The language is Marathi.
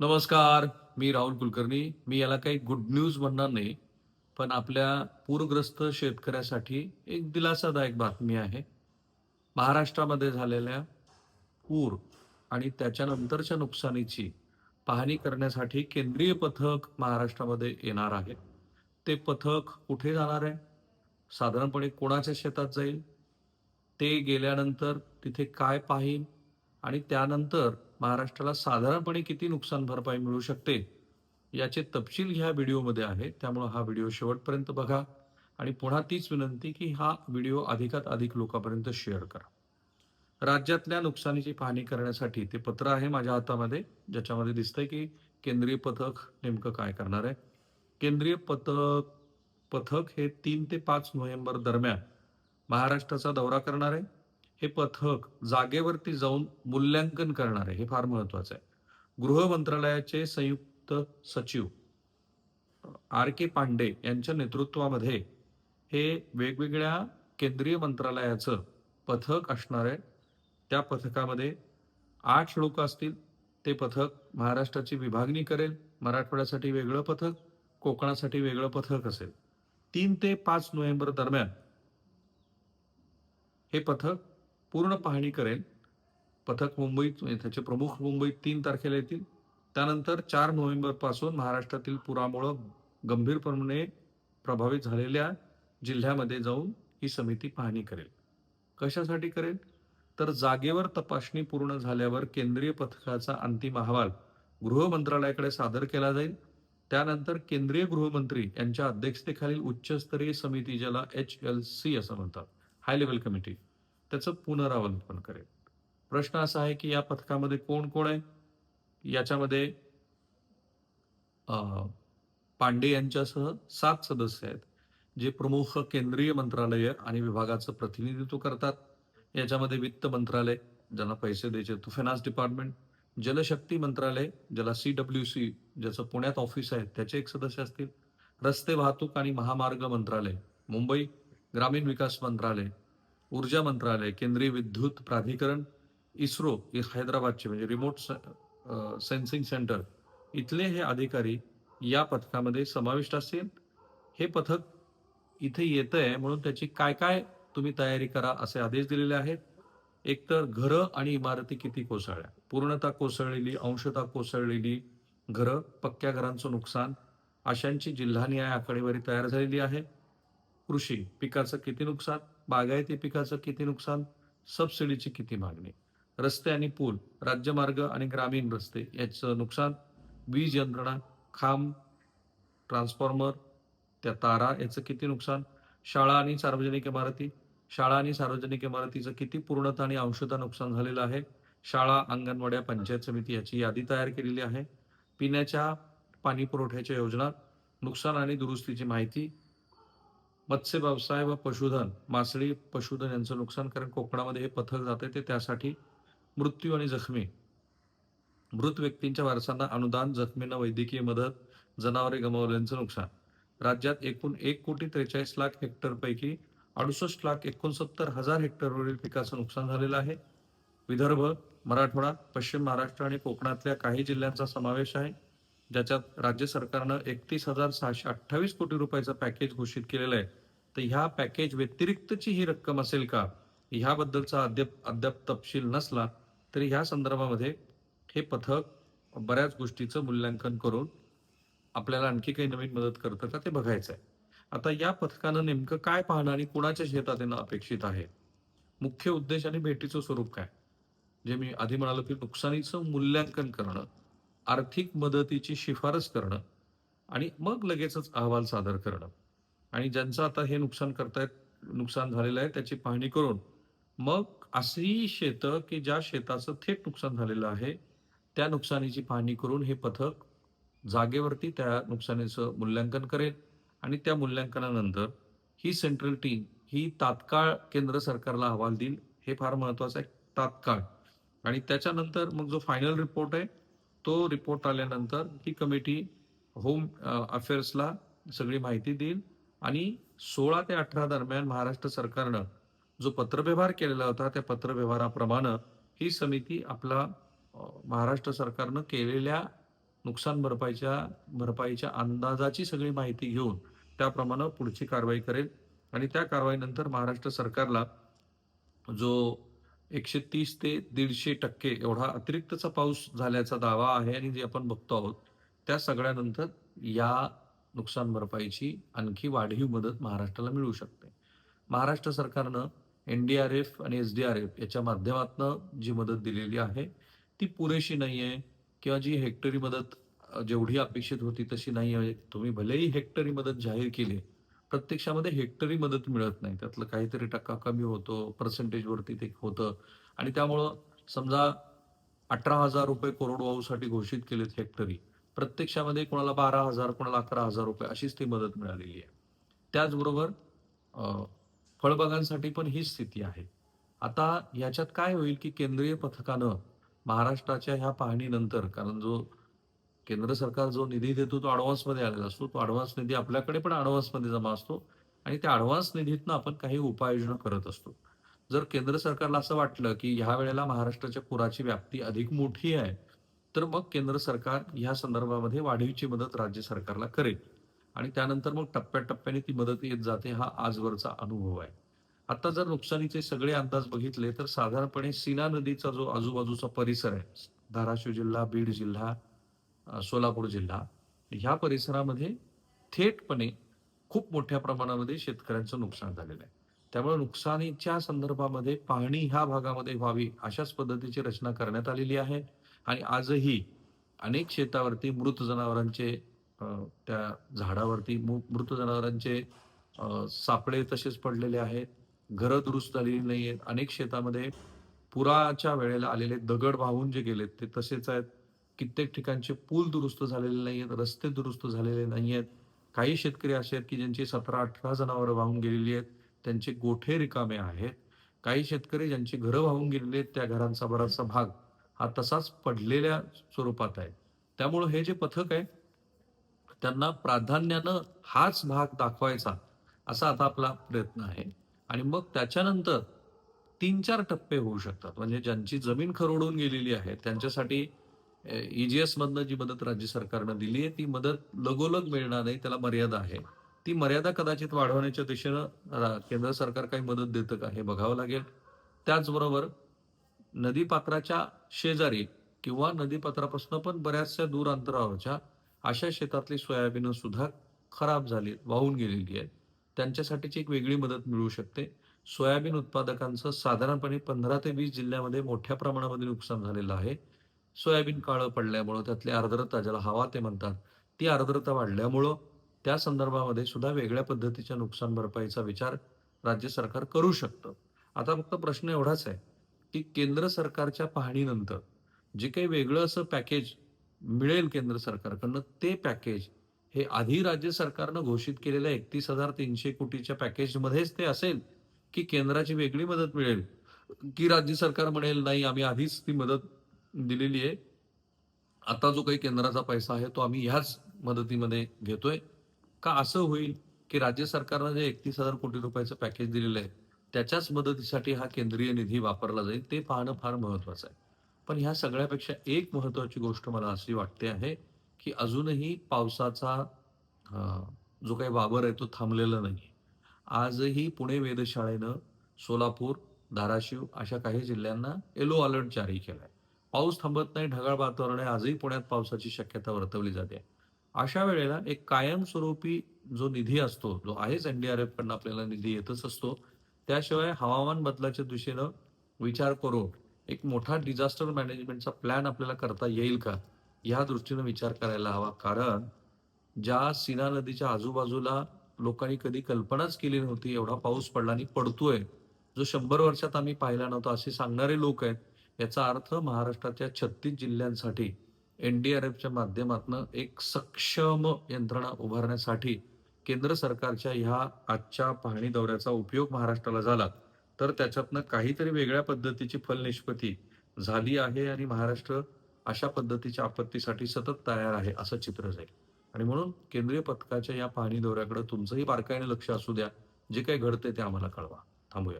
नमस्कार मी राहुल कुलकर्णी. मी याला काही गुड न्यूज म्हणणार नाही पण आपल्या पूरग्रस्त शेतकऱ्यासाठी एक दिलासादायक बातमी आहे. महाराष्ट्रामध्ये झालेल्या पूर आणि त्याच्यानंतरच्या नुकसानीची पाहणी करण्यासाठी केंद्रीय पथक महाराष्ट्रामध्ये येणार आहे. ते पथक कुठे जाणार आहे? साधारणपणे कोणाच्या शेतात जाईल? ते गेल्यानंतर तिथे काय पाहील आणि त्यानंतर महाराष्ट्राला साधारणपणे किती नुकसान भरपाई मिळू शकते याचे तपशील ह्या व्हिडिओमध्ये आहे त्यामुळे हा व्हिडिओ शेवटपर्यंत बघा आणि पुन्हा तीच विनंती की हा व्हिडिओ अधिकात अधिक लोकांपर्यंत शेअर करा. राज्यातल्या नुकसानीची पाहणी करण्यासाठी ते पत्र आहे माझ्या हातामध्ये ज्याच्यामध्ये दिसतंय की केंद्रीय पथक नेमकं काय करणार आहे. केंद्रीय पथक पथक हे तीन ते पाच नोव्हेंबर दरम्यान महाराष्ट्राचा दौरा करणार आहे. हे पथक जागेवरती जाऊन मूल्यांकन करणार आहे हे फार महत्वाचं आहे. गृह मंत्रालयाचे संयुक्त सचिव आर के पांडे यांच्या नेतृत्वामध्ये हे वेगवेगळ्या केंद्रीय मंत्रालयाचं पथक असणार आहे. त्या पथकामध्ये आठ लोक असतील. ते पथक महाराष्ट्राची विभागणी करेल. मराठवाड्यासाठी वेगळं पथक कोकणासाठी वेगळं पथक असेल. तीन ते पाच नोव्हेंबर दरम्यान हे पथक पूर्ण पाहणी करेल. पथक मुंबईत त्याचे प्रमुख मुंबईत तीन तारखेला येतील. त्यानंतर चार नोव्हेंबरपासून महाराष्ट्रातील पुरामुळं गंभीरपणे प्रभावित झालेल्या जिल्ह्यामध्ये जाऊन ही समिती पाहणी करेल. कशासाठी करेल? तर जागेवर तपासणी पूर्ण झाल्यावर केंद्रीय पथकाचा अंतिम अहवाल गृह मंत्रालयाकडे सादर केला जाईल. त्यानंतर केंद्रीय गृहमंत्री यांच्या अध्यक्षतेखालील उच्चस्तरीय समिती ज्याला एच एल सी असं म्हणतात. हाय लेवल कमिटी त्याचं पुनरावलोकन करेल. प्रश्न असा आहे की या पथकामध्ये कोण कोण आहे? याच्यामध्ये पांडे यांच्यासह सात सदस्य आहेत जे प्रमुख केंद्रीय मंत्रालय आणि विभागाचं प्रतिनिधित्व करतात. याच्यामध्ये वित्त मंत्रालय ज्यांना पैसे द्यायचे तो फायनान्स डिपार्टमेंट जलशक्ती मंत्रालय ज्याला सी डब्ल्यू सी ज्याचं पुण्यात ऑफिस आहे त्याचे एक सदस्य असतील. रस्ते वाहतूक आणि महामार्ग मंत्रालय मुंबई ग्रामीण विकास मंत्रालय ऊर्जा मंत्रालय केंद्रीय विद्युत प्राधिकरण इस्रो हे हैदराबादचे म्हणजे रिमोट सेन्सिंग सेंटर इथले हे अधिकारी या पथकामध्ये समाविष्ट असतील. हे पथक इथे येत आहे म्हणून त्याची काय काय तुम्ही तयारी करा असे आदेश दिलेले आहेत. एकतर घरं आणि इमारती किती कोसळल्या? पूर्णतः कोसळलेली अंशता कोसळलेली घरं पक्क्या घरांचं नुकसान अशांची जिल्हानिहाय आकडेवारी तयार झालेली आहे. कृषी पिकाचं किती नुकसान? बागायती पिकाचं किती नुकसान? सबसिडीची किती मागणी? रस्ते आणि पूल राज्यमार्ग आणि ग्रामीण रस्ते याचं नुकसान? वीज यंत्रणा खांब ट्रान्सफॉर्मर त्या तारा याचं किती नुकसान? शाळा आणि सार्वजनिक इमारती? शाळा आणि सार्वजनिक इमारतीचं किती पूर्णता आणि अंशतः नुकसान झालेलं आहे? शाळा अंगणवाड्या पंचायत समिती याची यादी तयार केलेली आहे. पिण्याच्या पाणी पुरवठ्याच्या योजना नुकसान आणि दुरुस्तीची माहिती मत्स्य व्यवसाय व पशुधन मासळी पशुधन यांचं नुकसान कारण कोकणामध्ये हे पथक जाते ते त्यासाठी मृत्यू आणि जखमी. मृत व्यक्तींच्या वारसांना अनुदान जखमींना वैद्यकीय मदत जनावरे गमावल्यांचं नुकसान. राज्यात एकूण एक कोटी त्रेचाळीस लाख हेक्टरपैकी अडुसष्ट लाख एकोणसत्तर हजार हेक्टरवरील पिकाचं नुकसान झालेलं आहे. विदर्भ मराठवाडा पश्चिम महाराष्ट्र आणि कोकणातल्या काही जिल्ह्यांचा समावेश आहे. ज्याच्यात राज्य सरकारनं एकतीस हजार सहाशे अठ्ठावीस कोटी रुपयाचं पॅकेज घोषित केलेलं आहे. तर ह्या पॅकेज व्यतिरिक्तची ही रक्कम असेल का? ह्याबद्दलचा अद्याप अद्याप तपशील नसला तरी ह्या संदर्भामध्ये हे पथक बऱ्याच गोष्टीचं मूल्यांकन करून आपल्याला आणखी काही नवीन मदत करतं का ते बघायचं आहे. आता या पथकानं नेमकं काय पाहणं आणि कुणाच्या शेतात येणं अपेक्षित आहे? मुख्य उद्देश आणि भेटीचं स्वरूप काय? जे मी आधी म्हणालो की नुकसानीचं मूल्यांकन करणं आर्थिक मदतीची शिफारस करणं आणि मग लगेचच अहवाल सादर करणं. आणि ज्यांचं आता हे नुकसान करतायत नुकसान झालेलं आहे त्याची पाहणी करून मग अशी शेतं की ज्या शेताचं थेट नुकसान झालेलं आहे त्या नुकसानीची पाहणी करून हे पथक जागेवरती त्या नुकसानीचं मूल्यांकन करेल आणि त्या मूल्यांकनानंतर ही सेंट्रल टीम ही तात्काळ केंद्र सरकारला अहवाल देईल हे फार महत्वाचं आहे तात्काळ. आणि त्याच्यानंतर मग जो फायनल रिपोर्ट आहे तो रिपोर्ट आल्यानंतर ही कमिटी होम अफेअर्सला सगळी माहिती देईल आणि सोळा ते अठरा दरम्यान महाराष्ट्र सरकारनं जो पत्रव्यवहार केलेला होता त्या पत्रव्यवहाराप्रमाणे ही समिती आपला महाराष्ट्र सरकारनं केलेल्या नुकसान भरपाईच्या भरपाईच्या अंदाजाची सगळी माहिती घेऊन त्याप्रमाणे पुढची कारवाई करेल. आणि त्या कारवाईनंतर महाराष्ट्र सरकारला जो एकशे तीस ते दीडशे टक्के एवढा अतिरिक्तचा पाऊस झाल्याचा दावा आहे आणि जे आपण बघतो आहोत त्या सगळ्यानंतर या नुकसान भरपाईची आणखी वाढीव मदत महाराष्ट्राला मिळू शकते. महाराष्ट्र सरकारनं एन डी आर एफ आणि एस डी आर एफ याच्या माध्यमातून जी मदत दिलेली आहे ती पुरेशी नाही आहे किंवा जी हेक्टरी मदत जेवढी अपेक्षित होती तशी नाही आहे. तुम्ही भलेही हेक्टरी मदत जाहीर केली प्रत्यक्षामध्ये हेक्टरी मदत मिळत नाही. त्यातलं काहीतरी टक्का कमी होतो पर्सेंटेजवरती ते होतं. आणि त्यामुळं समजा अठरा हजार रुपये कोरडवाहूसाठी घोषित केलेत हेक्टरी. प्रत्यक्षामध्ये कोणाला बारा हजार कोणाला अकरा हजार रुपये अशीच ती मदत मिळालेली आहे. त्याचबरोबर फळबागांसाठी पण हीच स्थिती आहे. आता याच्यात काय होईल की केंद्रीय पथकानं महाराष्ट्राच्या ह्या पाहणीनंतर कारण जो केंद्र सरकार जो निधी देतो तो ॲडव्हान्समध्ये आलेला असतो. तो ॲडव्हान्स निधी आपल्याकडे पण ॲडव्हान्समध्ये जमा असतो आणि त्या ॲडव्हान्स निधीतनं आपण काही उपाययोजना करत असतो. जर केंद्र सरकारला असं वाटलं की ह्या वेळेला महाराष्ट्राच्या पुराची व्याप्ती अधिक मोठी आहे तर मग केंद्र सरकार ह्या संदर्भामध्ये वाढीवची मदत राज्य सरकारला करेल. आणि त्यानंतर मग टप्प्याटप्प्याने ती मदत येत जाते हा आजवरचा अनुभव आहे. आता जर नुकसानीचे सगळे अंदाज बघितले तर साधारणपणे सीना नदीचा जो आजूबाजूचा परिसर आहे धाराशिव जिल्हा बीड जिल्हा सोलापूर जिल्हा ह्या परिसरामध्ये थेटपणे खूप मोठ्या प्रमाणामध्ये शेतकऱ्यांचं नुकसान झालेलं आहे. त्यामुळे नुकसानीच्या संदर्भामध्ये पाहणी ह्या भागामध्ये व्हावी अशाच पद्धतीची रचना करण्यात आलेली आहे. आणि आजही अनेक शेतावरती मृत जनावरांचे त्या झाडावरती मृत जनावरांचे सापळे तसेच पडलेले आहेत. घरं दुरुस्त झालेली नाही आहेत अनेक शेतामध्ये पुराच्या वेळेला आलेले दगड वाहून जे गेलेत ते तसेच आहेत. कित्येक ठिकाणचे पूल दुरुस्त झालेले नाही आहेत रस्ते दुरुस्त झालेले नाही आहेत काही शेतकरी असे आहेत की ज्यांची सतरा अठरा जनावरं वाहून गेलेली आहेत त्यांचे गोठे रिकामे आहेत. काही शेतकरी ज्यांची घरं वाहून गेलेली आहेत त्या घरांचा बराचसा भाग हा तसाच पडलेल्या स्वरूपात आहे. त्यामुळं हे जे पथक आहे त्यांना प्राधान्यानं हाच भाग दाखवायचा असा आता आपला प्रयत्न आहे. आणि मग त्याच्यानंतर तीन चार टप्पे होऊ शकतात. म्हणजे ज्यांची जमीन खरवडून गेलेली आहे त्यांच्यासाठी ईजीएस मधनं जी मदत राज्य सरकारनं दिली आहे ती मदत लगोलग मिळणार नाही त्याला मर्यादा आहे. ती मर्यादा कदाचित वाढवण्याच्या दिशेनं केंद्र सरकार काही मदत देतं का हे बघावं लागेल. त्याचबरोबर नदीपात्राच्या शेजारी किंवा नदीपात्रापासून पण बऱ्याचशा दूर अंतरावरच्या अशा शेतातली सोयाबीन सुद्धा खराब झाली वाहून गेलेली आहेत. त्यांच्यासाठीची एक वेगळी मदत मिळू शकते. सोयाबीन उत्पादकांचं साधारणपणे पंधरा ते वीस जिल्ह्यामध्ये मोठ्या प्रमाणामध्ये नुकसान झालेलं आहे. सोयाबीन काळं पडल्यामुळं त्यातली आर्द्रता ज्याला हवा ते म्हणतात ती आर्द्रता वाढल्यामुळं त्या संदर्भामध्ये सुद्धा वेगळ्या पद्धतीच्या नुकसान भरपाईचा विचार राज्य सरकार करू शकतं. आता फक्त प्रश्न एवढाच आहे की केंद्र सरकारच्या पाहणीनंतर जे काही वेगळं असं पॅकेज मिळेल केंद्र सरकारकडनं ते पॅकेज हे आधी राज्य सरकारनं घोषित केलेल्या एकतीस हजार तीनशे कोटीच्या पॅकेजमध्येच ते असेल की केंद्राची वेगळी मदत मिळेल की राज्य सरकार म्हणेल नाही आम्ही आधीच ती मदत दिलेली आहे. आता जो काही केंद्राचा पैसा आहे तो आम्ही ह्याच मदतीमध्ये घेतोय. का असं होईल की राज्य सरकारनं जे एकतीस हजार कोटी रुपयाचं पॅकेज दिलेलं आहे त्याच्याच मदतीसाठी हा केंद्रीय निधी वापरला जाईल ते पाहणं फार महत्वाचं आहे. पण ह्या सगळ्यापेक्षा एक महत्वाची गोष्ट मला अशी वाटते आहे की अजूनही पावसाचा जो काही वावर आहे तो थांबलेला नाही आजही पुणे वेधशाळेनं सोलापूर धाराशिव अशा काही जिल्ह्यांना येलो अलर्ट जारी केला आहे पाऊस थांबत नाही ढगाळ वातावरण आहे. आजही पुण्यात पावसाची शक्यता वर्तवली जाते. अशा वेळेला एक कायमस्वरूपी जो निधी असतो जो आहेच एनडीआरएफ कडनं आपल्याला निधी येतच असतो त्याशिवाय हवामान बदलाच्या दिशेनं विचार करून एक मोठा डिझास्टर मॅनेजमेंटचा प्लॅन आपल्याला करता येईल का? या दृष्टीनं विचार करायला हवा. कारण ज्या सीना नदीच्या आजूबाजूला लोकांनी कधी कल्पनाच केली नव्हती एवढा पाऊस पडला आणि पडतोय जो शंभर वर्षात आम्ही पाहिला नव्हता असे सांगणारे लोक आहेत. याचा अर्थ महाराष्ट्राच्या छत्तीस जिल्ह्यांसाठी एनडीआरएफच्या माध्यमातून एक सक्षम यंत्रणा उभारण्यासाठी केंद्र सरकारच्या ह्या आजच्या पाहणी दौऱ्याचा उपयोग महाराष्ट्राला झाला. तर त्याच्यातनं काहीतरी वेगळ्या पद्धतीची फलनिष्पत्ती झाली आहे आणि महाराष्ट्र अशा पद्धतीच्या आपत्तीसाठी सतत तयार आहे असं चित्र जाईल. आणि म्हणून केंद्रीय पथकाच्या या पाहणी दौऱ्याकडे तुमचंही बारकाईने लक्ष असू द्या. जे काही घडते ते आम्हाला कळवा. थांबूया.